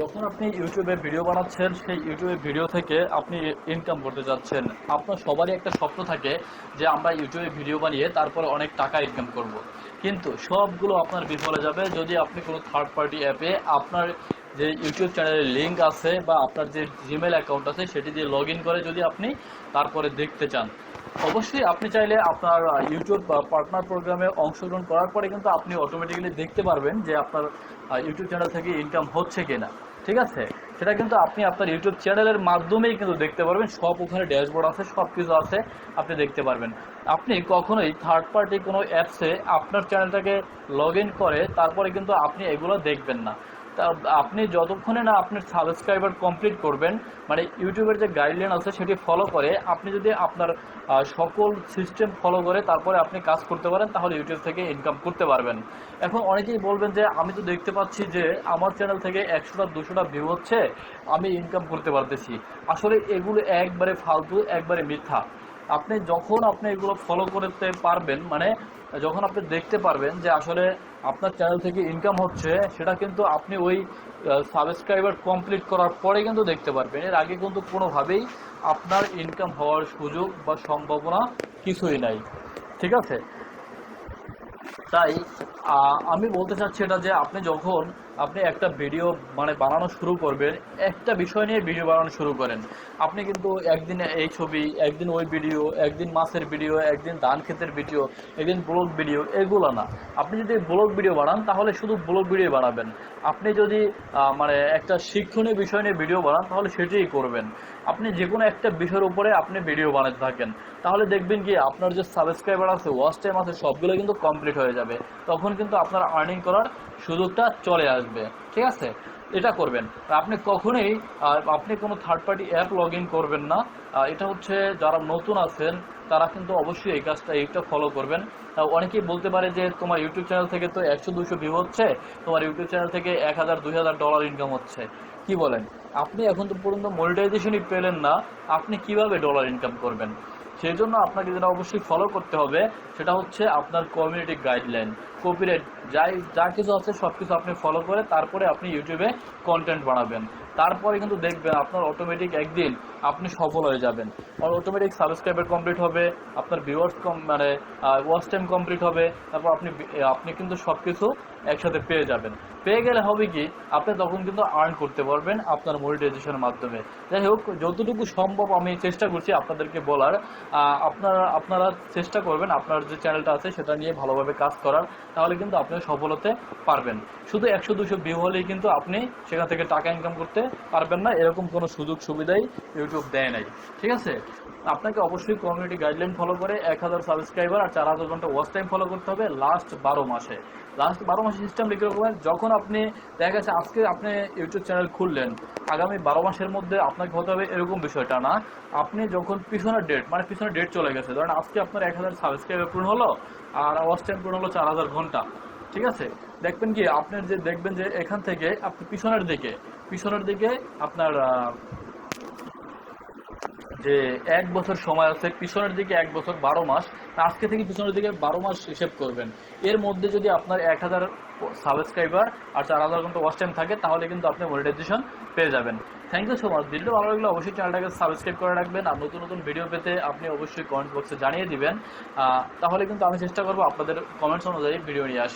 যখন আপনি ইউটিউবে ভিডিও বানাচ্ছেন, সেই ইউটিউবে ভিডিও থেকে আপনি ইনকাম করতে যাচ্ছেন আপনার সবারই একটা স্বপ্ন থাকে যে আমরা ইউটিউবে ভিডিও বানিয়ে তারপরে অনেক টাকা ইনকাম করব। কিন্তু সবগুলো আপনার বিফলে যাবে যদি আপনি কোনো থার্ড পার্টি অ্যাপে আপনার যে ইউটিউব চ্যানেলের লিঙ্ক আছে বা আপনার যে জিমেল অ্যাকাউন্ট আছে, সেটি দিয়ে লগ করে যদি আপনি তারপরে দেখতে চান অবশ্যই আপনি চাইলে আপনার ইউটিউব পার্টনার প্রোগ্রামে অংশগ্রহণ করার পরে কিন্তু আপনি অটোমেটিক্যালি দেখতে পারবেন যে আপনার ইউটিউব চ্যানেল থেকে ইনকাম হচ্ছে কিনা। ঠিক আছে? সেটা কিন্তু আপনি আপনার ইউটিউব চ্যানেলের মাধ্যমেই কিন্তু দেখতে পারবেন। সব ওখানে ড্যাশবোর্ড আছে সব কিছু আছে, আপনি দেখতে পারবেন। আপনি কখনোই থার্ড পার্টি কোনো অ্যাপসে আপনার চ্যানেলটাকে লগ ইন করে, তারপরে কিন্তু আপনি এগুলো দেখবেন না। তা আপনি যতক্ষণে না আপনার সাবস্ক্রাইবার কমপ্লিট করবেন মানে ইউটিউবের যে গাইডলাইন আছে সেটি ফলো করে, আপনি যদি আপনার সকল সিস্টেম ফলো করে তারপরে আপনি কাজ করতে পারেন, তাহলে ইউটিউব থেকে ইনকাম করতে পারবেন। এখন অনেকেই বলবেন যে, আমি তো দেখতে পাচ্ছি যে আমার চ্যানেল থেকে একশোটা, দুশোটা ভিউ হচ্ছে, আমি ইনকাম করতে পারতেছি। আসলে এগুলো একবারে ফালতু, একবারে মিথ্যা। আপনি যখন আপনি এগুলো ফলো করতে পারবেন মানে যখন আপনি দেখতে পারবেন যে আসলে আপনার চ্যানেল থেকে ইনকাম হচ্ছে, সেটা কিন্তু আপনি ওই সাবস্ক্রাইবার কমপ্লিট করার পরে কিন্তু দেখতে পারবেন। এর আগে কিন্তু কোনোভাবেই আপনার ইনকাম হওয়ার সুযোগ বা সম্ভাবনা কিছুই নাই। ঠিক আছে? তাই আমি বলতে চাচ্ছি এটা যে আপনি যখন আপনি একটা ভিডিও মানে বানানো শুরু করবেন, একটা বিষয় নিয়ে ভিডিও বানানো শুরু করেন। আপনি কিন্তু একদিন এই ছবি, একদিন ওই ভিডিও একদিন মাছের ভিডিও একদিন ধান ক্ষেতের ভিডিও একদিন ব্লগ ভিডিও এগুলো না। আপনি যদি ব্লগ ভিডিও বানান, তাহলে শুধু ব্লগ ভিডিও বানাবেন। আপনি যদি মানে একটা শিক্ষণীয় বিষয় নিয়ে ভিডিও বানান, তাহলে সেটাই করবেন। আপনি যে কোনো একটা বিষয়ের উপরে আপনি ভিডিও বানাতে থাকেন। তাহলে দেখবেন কি, আপনার যে সাবস্ক্রাইবার আছে ওয়াচ টাইম আছে, সবগুলো কিন্তু কমপ্লিট হয়ে যাবে। তখন কিন্তু আপনার আর্নিং করার সুযোগটা চলে আসবে। ঠিক আছে? এটা করবেন। আপনি কখনোই আপনি কোনো থার্ড পার্টি অ্যাপ লগ করবেন না। এটা হচ্ছে যারা নতুন আছেন, তারা কিন্তু অবশ্যই এই কাজটা, এইটা ফলো করবেন। অনেকেই বলতে পারে যে, তোমার ইউটিউব চ্যানেল থেকে তো একশো, দুশো ভিউ হচ্ছে, তোমার ইউটিউব চ্যানেল থেকে এক হাজার হাজার ডলার ইনকাম হচ্ছে। কি বলেন? আপনি এখন তো পর্যন্ত মনিটাইজেশনই পেলেন না, আপনি কীভাবে ডলার ইনকাম করবেন? সেই জন্য আপনাকে যেটা অবশ্যই ফলো করতে হবে, সেটা হচ্ছে আপনার কমিউনিটি গাইডলাইন কপিরাইট যাই যা কিছু আছে সব কিছু আপনি ফলো করে তারপরে আপনি ইউটিউবে কন্টেন্ট বানাবেন। তারপরে কিন্তু দেখবেন আপনার অটোমেটিক একদিন আপনি সফল হয়ে যাবেন। আর অটোমেটিক সাবস্ক্রাইবার কমপ্লিট হবে, আপনার ভিউয়ার্স কম মানে ওয়াচ টাইম কমপ্লিট হবে, তারপর আপনি আপনি কিন্তু সব কিছু একসাথে পেয়ে যাবেন। পেয়ে গেলে হবে কি, আপনি তখন কিন্তু আর্ন করতে পারবেন আপনার মনিটাইজেশনের মাধ্যমে। যাই হোক, যতটুকু সম্ভব আমি চেষ্টা করছি আপনাদেরকে বলার আপনারা আপনারা চেষ্টা করবেন, আপনার যে চ্যানেলটা আছে সেটা নিয়ে ভালোভাবে কাজ করার, তাহলে কিন্তু আপনি সফল হতে পারবেন। শুধু একশো দুশো ভিউ হলেই কিন্তু আপনি সেখান থেকে টাকা ইনকাম করতে পারবেন না, এরকম কোনো সুযোগ সুবিধাই ইউটিউব দেয় নাই। ঠিক আছে? আপনাকে অবশ্যই কমিউনিটি গাইডলাইন ফলো করে এক হাজার সাবস্ক্রাইবার আর চার হাজার ঘণ্টা ওয়াচ টাইম ফলো করতে হবে লাস্ট বারো মাসে। লাস্ট বারো মাসে সিস্টেম লিখে রাখবেন যখন আপনি, দেখা গেছে আজকে আপনি ইউটিউব চ্যানেল খুললেন, আগামী বারো মাসের মধ্যে আপনাকে হতে হবে এরকম বিষয়টা না। আপনি যখন পিছনের ডেট মানে পিছনের ডেট চলে গেছে, ধরেন আজকে আপনার এক হাজার সাবস্ক্রাইবার পূর্ণ হলো, আর ওয়াচ টাইম পূর্ণ হলো চার হাজার ঘণ্টা। ঠিক আছে? দেখবেন কি, আপনার যে, দেখবেন যে এখান থেকে আপনি পিছনের দিকে পিছনের দিকে আপনার যে এক বছর সময় আছে, পিছনের দিকে এক বছর বারো মাস আজকে থেকে পিছনের দিকে বারো মাস হিসেব করবেন। এর মধ্যে যদি আপনার এক হাজার সাবস্ক্রাইবার আর চার হাজার ঘণ্টা ওয়াচ টাইম থাকে, তাহলে কিন্তু আপনি মনিটাইজেশন পেয়ে যাবেন। Thank you so much video ভালো লাগলে অবশ্যই চ্যানেলটাকে সাবস্ক্রাইব করে রাখবেন আর নতুন নতুন ভিডিও পেতে আপনি অবশ্যই কমেন্ট বক্সে জানিয়ে দিবেন। তাহলে কিন্তু আমি চেষ্টা করব আপনাদের কমেন্টস অনুযায়ী ভিডিও নিয়ে আসা